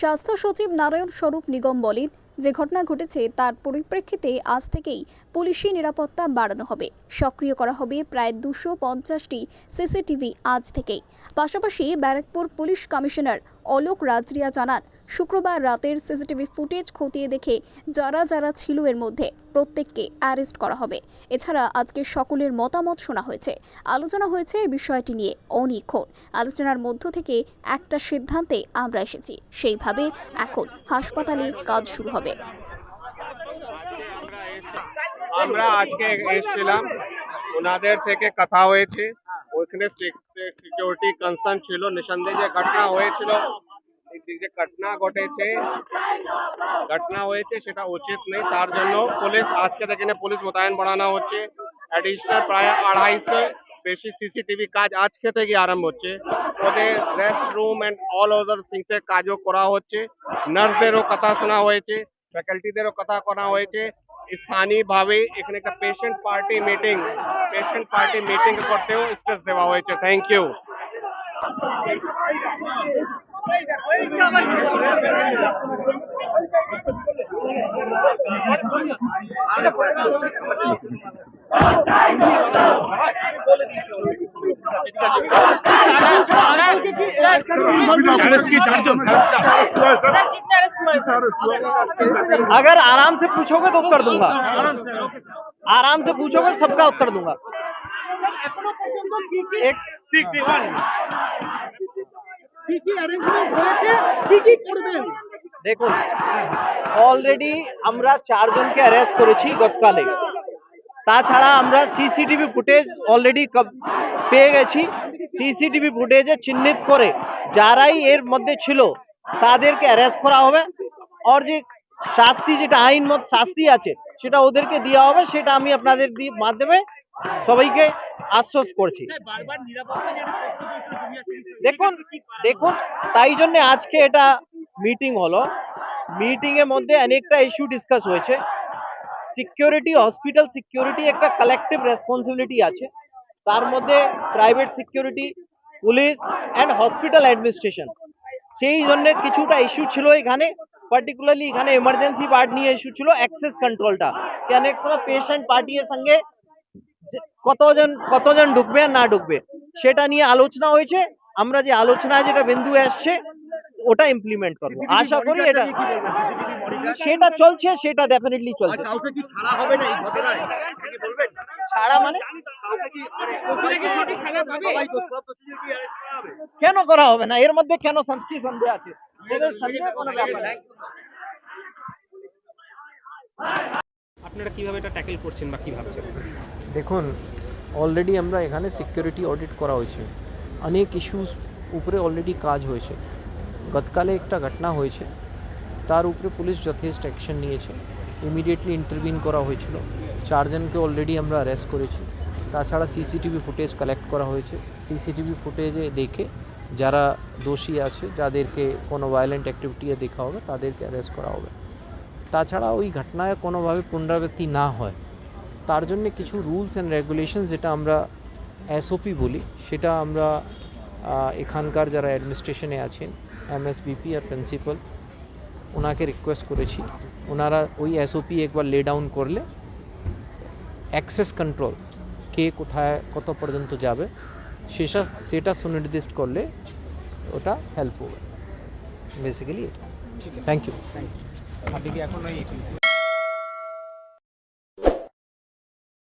স্বাস্থ্য সচিব নারায়ণ স্বরূপ নিগম বলেন, যে ঘটনা ঘটেছে তার পরিপ্রেক্ষিতে আজ থেকেই পুলিশি নিরাপত্তা বাড়ানো হবে। সক্রিয় করা হবে প্রায় দুশো পঞ্চাশটি সিসিটিভি আজ থেকেই। পাশাপাশি ব্যারাকপুর পুলিশ কমিশনার অলোক রাজরিয়া জানান শুক্রবার রাতের সিসিটিভি ফুটেজ খতিয়ে দেখে যারা যারা ছিল এর মধ্যে প্রত্যেককে অ্যারেস্ট করা হবে। এছাড়া আজকে সকলের মতামত শোনা হয়েছে। আলোচনা হয়েছে এই বিষয়টি নিয়ে অনেকক্ষণ আলোচনার মধ্য থেকে একটা সিদ্ধান্তে আমরা এসেছি। সেইভাবে এখন হাসপাতালে কাজ শুরু হবে। আমরা আজকে এসেছিলাম। ওনাদের থেকে কথা হয়েছে। ওখানে সিকিউরিটি কনসার্ন ছিল। নিঃসন্দেহে যে ঘটনা হয়েছিল এই যে ঘটনা ঘটেছে, ঘটনা হয়েছে সেটা উচিত নেই তার জন্য পুলিশ, আজকে থেকে পুলিশ মোতায়েন বাড়ানো হচ্ছে। অ্যাডিশনাল প্রায় আড়াইশো বেশি সিসিটিভি কাজ আজকে থেকে আরম্ভ হচ্ছে। ওদের rest room and all other থিংসের কাজও করা হচ্ছে। নার্সদেরও কথা শোনা হয়েছে ফ্যাকাল্টিদেরও কথা করা হয়েছে। স্থানীয়ভাবে এখানে একটা patient party meeting patient party meeting করতেও স্টেজ দেওয়া হয়েছে। থ্যাংক ইউ अगर आराम से पूछोगे तो उत्तर दूँगा। आराम से पूछोगे सबका उत्तर दूँगा। एक দেখুন অলরেডি আমরা চারজনকে অ্যারেস্ট করেছি গতকালে। তাছাড়া আমরা সিসিটিভি ফুটেজ অলরেডি পেয়ে গেছি। সিসিটিভি ফুটেজে চিহ্নিত করে যারাই এর মধ্যে ছিল, তাদেরকে অ্যারেস্ট করা হবে। আর যে শাস্তি, যেটা আইন মত শাস্তি আছে, সেটা ওদেরকে দেওয়া হবে। সেটা আমি আপনাদের মাধ্যমে সবাইকে আশ্বাস করছি। দেখুন দেখুন তাই জন্য আজকে এটা মিটিং হলো। মিটিং এর মধ্যে অনেকটা ইস্যু ডিসকাস হয়েছে। সিকিউরিটি হসপিটাল সিকিউরিটি একটা কালেকটিভ রেসপন্সিবিলিটি আছে। তার মধ্যে private security police and hospital administration সেই জন্য কিছুটা ইস্যু ছিল এখানে। পার্টিকুলারলি এখানে এমার্জেন্সি পার্ট নিয়ে ইস্যু ছিল অ্যাক্সেস কন্ট্রোলটা অনেক সময় পেশেন্ট পার্টির সঙ্গে কতজন কতজন ঢুকবে আর না ঢুকবে সেটা নিয়ে আলোচনা হয়েছে। আমরা যে আলোচনায় যেটা বিন্দু আসছে ওটা ইমপ্লিমেন্ট করব। আশা করি এটা সেটা চলছে সেটা ডেফিনেটলি চলছে। কাউকে কি ছাড়া হবে না এই ঘটনায়? কি বলবেন? ছাড়া মানে? কাউকে কি মানে কেন করা হবে না? এর মধ্যে কেন কি সন্দেহ আছে? এদের সন্দেহ কোনো ব্যাপার না। আপনারা কীভাবে এটা ট্যাকেল করছেন বা কি ভাবছেন? দেখুন অলরেডি আমরা এখানে সিকিউরিটি অডিট করা হয়েছে। অনেক ইস্যুস উপরে অলরেডি কাজ হয়েছে। গতকালে একটা ঘটনা হয়েছে। তার উপরে পুলিশ যথেষ্ট অ্যাকশন নিয়েছে। ইমিডিয়েটলি ইন্টারভিন করা হয়েছিল। চারজনকে অলরেডি আমরা অ্যারেস্ট করেছি। তাছাড়া সিসিটিভি ফুটেজ কালেক্ট করা হয়েছে। সিসিটিভি ফুটেজে দেখে যারা দোষী আছে, যাদেরকে কোনো ভায়োলেন্ট অ্যাক্টিভিটি দেখা হবে, তাদেরকে অ্যারেস্ট করা হবে। তাছাড়া ওই ঘটনায় কোনোভাবে পুনরাবৃত্তি না হয়। তার জন্য কিছু রুলস অ্যান্ড রেগুলেশন যেটা আমরা এসওপি বলি সেটা আমরা এখানকার যারা অ্যাডমিনিস্ট্রেশনে আছেন এমএসবিপি আর প্রিন্সিপাল ওনাকে রিকোয়েস্ট করেছি। ওনারা ওই এসওপি একবার লে ডাউন করলে অ্যাক্সেস কন্ট্রোল কে কোথায় কত পর্যন্ত যাবে সেটা সেটা সুনির্দিষ্ট করলে ওটা হেল্প হবে। বেসিক্যালি এটা। থ্যাংক ইউ থ্যাংক ইউ আপনি কি এখন ওই